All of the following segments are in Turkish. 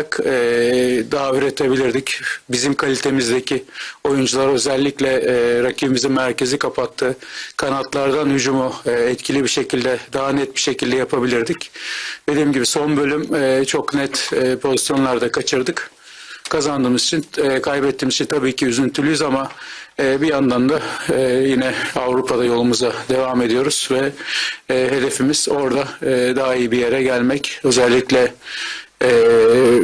olarak e, daha üretebilirdik. Bizim kalitemizdeki oyuncular özellikle e, rakibimizin merkezi kapattı. Kanatlardan hücumu e, etkili bir şekilde, daha net bir şekilde yapabilirdik. Dediğim gibi son bölüm e, çok net e, pozisyonlarda kaçırdık. Kazandığımız için, e, kaybettiğimiz için tabii ki üzüntülüyüz ama e, bir yandan da e, yine Avrupa'da yolumuza devam ediyoruz ve e, hedefimiz orada e, daha iyi bir yere gelmek. Özellikle e,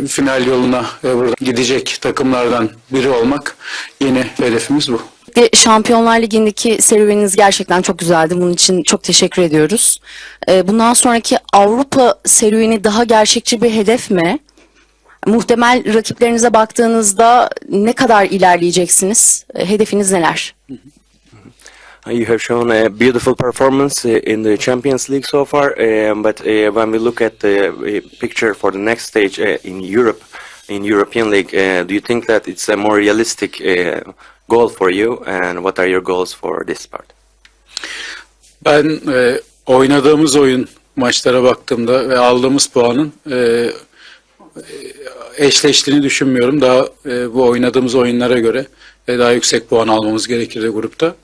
final yoluna e, gidecek takımlardan biri olmak yeni hedefimiz bu. Şampiyonlar Ligi'ndeki serüveniniz gerçekten çok güzeldi. Bunun için çok teşekkür ediyoruz. Ee, Bundan sonraki Avrupa serüveni daha gerçekçi bir hedef mi? Muhtemel rakiplerinize baktığınızda ne kadar ilerleyeceksiniz? Ee, Hedefiniz neler? You have shown a beautiful performance uh, in the Champions League so far, um, but uh, when we look at the uh, picture for the next stage uh, in Europe, in European League, uh, do you think that it's a more realistic uh, goal for you? And what are your goals for this part? Ben e, oynadığımız oyun maçlara baktığımda ve aldığımız puanın e, eşleştiğini düşünmüyorum. Daha e, bu oynadığımız oyunlara göre e, daha yüksek puan almamız gerekirdi grupta.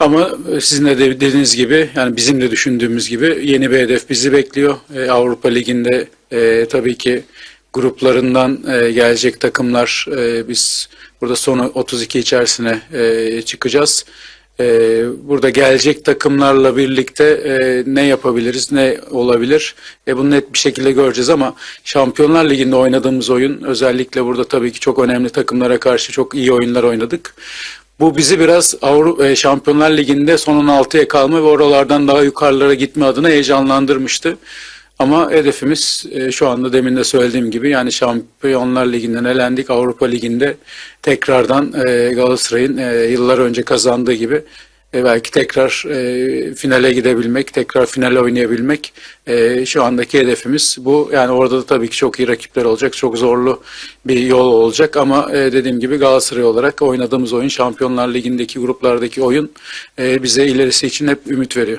Ama e, sizin de dediğiniz gibi yani bizim de düşündüğümüz gibi yeni bir hedef bizi bekliyor. E, Avrupa Ligi'nde e, tabii ki gruplarından e, gelecek takımlar e, biz burada son 32 içerisine e, çıkacağız. E, burada gelecek takımlarla birlikte e, ne yapabiliriz, ne olabilir? E, bunu net bir şekilde göreceğiz ama Şampiyonlar Ligi'nde oynadığımız oyun özellikle burada tabii ki çok önemli takımlara karşı çok iyi oyunlar oynadık. Bu bizi biraz Avrupa e, Şampiyonlar Ligi'nde son 16'ya kalma ve oralardan daha yukarılara gitme adına heyecanlandırmıştı. Ama hedefimiz e, şu anda demin de söylediğim gibi yani Şampiyonlar Ligi'nden elendik. Avrupa Ligi'nde tekrardan e, Galatasaray'ın yıllar önce kazandığı gibi e, belki tekrar e, finale gidebilmek, tekrar finale oynayabilmek e, şu andaki hedefimiz bu. Yani orada da tabii ki çok iyi rakipler olacak, çok zorlu bir yol olacak ama e, dediğim gibi Galatasaray olarak oynadığımız oyun Şampiyonlar Ligi'ndeki gruplardaki oyun e, bize ilerisi için hep ümit veriyor.